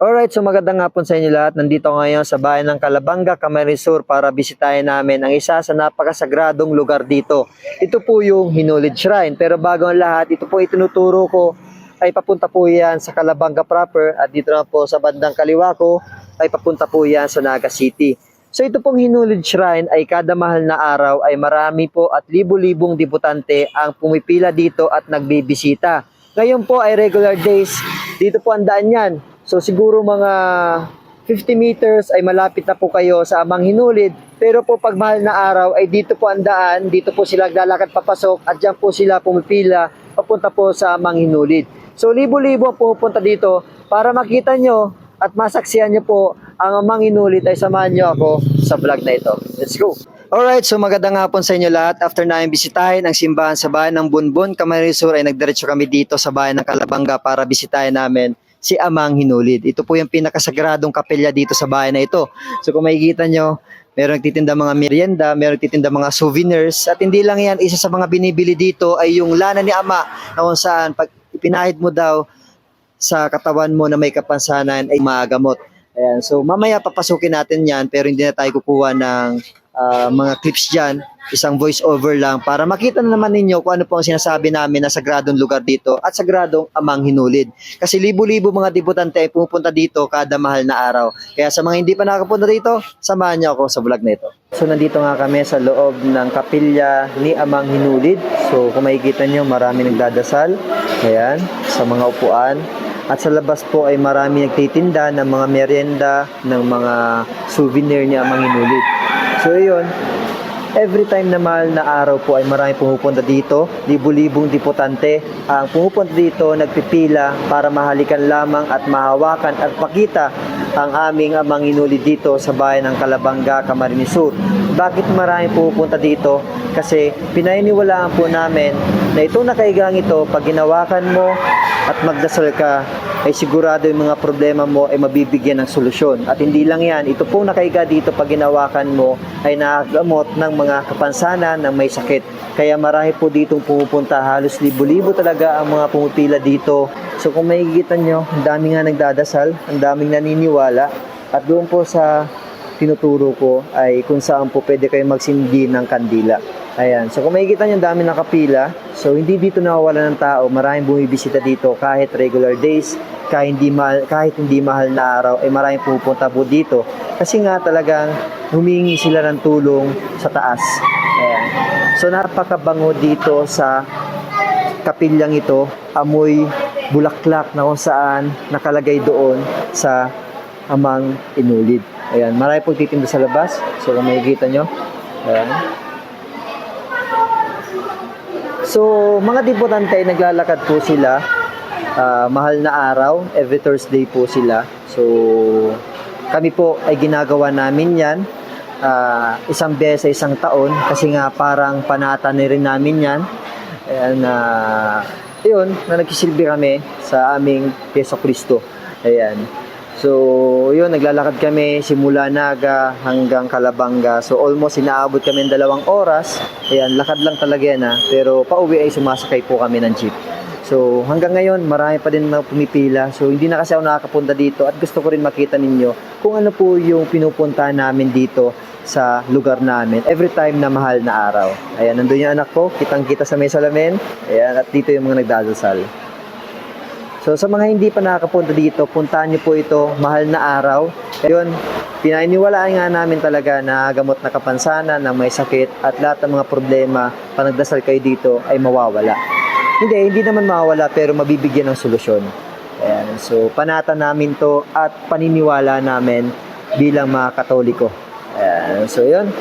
Alright, so magandang hapon sa inyo lahat. Nandito ngayon sa bayan ng Calabanga, Camarines Sur para bisitahin namin ang isa sa napakasagradong lugar dito. Ito po yung Hinulid Shrine. Pero bago ang lahat, ito po itinuturo ko ay papunta po yan sa Calabanga proper at dito na po sa bandang kaliwa ko ay papunta po yan sa Naga City. So ito pong Hinulid Shrine ay kada mahal na araw ay marami po at libu-libong debutante ang pumipila dito at nagbibisita. Ngayon po ay regular days. Dito po ang daan yan. So siguro mga 50 meters ay malapit na po kayo sa Amang Hinulid. Pero po pag mahal na araw ay dito po ang daan, dito po sila lalakad papasok at diyan po sila pumipila papunta po sa Amang Hinulid. So libo-libo ang pumupunta dito para makita nyo at masaksihan nyo po ang Amang Hinulid ay samahan nyo ako sa vlog na ito. Let's go! Alright, so magandang hapon sa inyo lahat. After namin bisitahin ang simbahan sa bayan ng Bunbun, Camarines Sur ay nagdiretso kami dito sa bayan ng Calabanga para bisitahin namin si Amang Hinulid. Ito po yung pinakasagradong kapilya dito sa bayan na ito. So kung makikita nyo, meron nagtitinda mga merienda, meron nagtitinda mga souvenirs, at hindi lang yan, isa sa mga binibili dito ay yung lana ni Ama na kung saan pag ipinahid mo daw sa katawan mo na may kapansanan ay maagamot. Ayan, so mamaya papasukin natin yan pero hindi na tayo kukuha ng ah, mga clips dyan, isang voice over lang para makita na naman ninyo kung ano po ang sinasabi namin na sagradong lugar dito at sagradong amang hinulid. Kasi libo-libo mga debutante ay pumupunta dito kada mahal na araw. Kaya sa mga hindi pa nakapunta dito, samahan niyo ako sa vlog na ito. So nandito nga kami sa loob ng kapilya ni Amang Hinulid. So kung makikita nyo, marami nagdadasal. Ayan, sa mga upuan. At sa labas po ay marami nagtitinda ng mga merienda, ng mga souvenir ni Amang Hinulid. So yun, every time na mahal na araw po ay marami pumupunta dito, libu-libong diputante ang pumupunta dito, nagpipila para mahalikan lamang at mahawakan at makita ang aming amang inulid dito sa bayan ng Calabanga, Camarines Sur. Bakit marami pumupunta dito? Kasi pinaniniwalaan po namin na itong nakaigang ito, pag ginawakan mo at magdasal ka, ay sigurado yung mga problema mo ay mabibigyan ng solusyon. At hindi lang yan, ito pong nakaiga dito pag ginawakan mo ay nakagamot ng mga kapansanan ng may sakit. Kaya marami po ditong pumupunta, halos libo-libo talaga ang mga pumupila dito. So kung makikita nyo, ang dami nga nagdadasal, ang daming naniniwala. At doon po sa tinuturo ko ay kung saan po pwede kayo magsindi ng kandila. Ayan. So kung makikita nyo, ang dami nakapila. So hindi dito nawawala ng tao. Maraming bumibisita dito kahit regular days, kahit hindi mahal, kahit hindi mahal na araw, ay maraming pupunta po dito. Kasi nga talagang humingi sila ng tulong sa taas. Ayan. So napakabango dito sa kapilyang ito, amoy bulaklak na kung saan nakalagay doon sa amang inulid. Ayan, marami pong titinda sa labas. So kung makikita nyo, ayan. So, mga debutante, naglalakad po sila. Ah, mahal na araw, every Thursday po sila. So, kami po ay ginagawa namin yan. ah, isang beses sa isang taon kasi nga parang panata na rin namin yan. Ayan, na yun, na nagsisilbi kami sa aming Peso Kristo. Ayan. So, yun, naglalakad kami simula Naga hanggang Calabanga. So, almost inaabot kami ng dalawang oras. Ayan, lakad lang talaga yan ha. Pero pauwi ay sumasakay po kami ng jeep. So, hanggang ngayon, marami pa din na pumipila. So, hindi na kasi ako nakakapunta dito at gusto ko rin makita ninyo kung ano po yung pinupunta namin dito sa lugar namin every time na mahal na araw. Ayan, nandun yung anak ko, kitang-kita sa may salamin. Ayan, at dito yung mga nagdadasal. So sa mga hindi pa nakakapunta dito, puntahan niyo po ito, mahal na araw. Ayun, pinaniniwalaan nga namin talaga na gamot na kapansanan, na may sakit at lahat ng mga problema pag nagdasal kayo dito ay mawawala. Hindi, hindi naman mawawala pero mabibigyan ng solusyon. Ayan, so panata namin to at paniniwala namin bilang mga katoliko. So yun.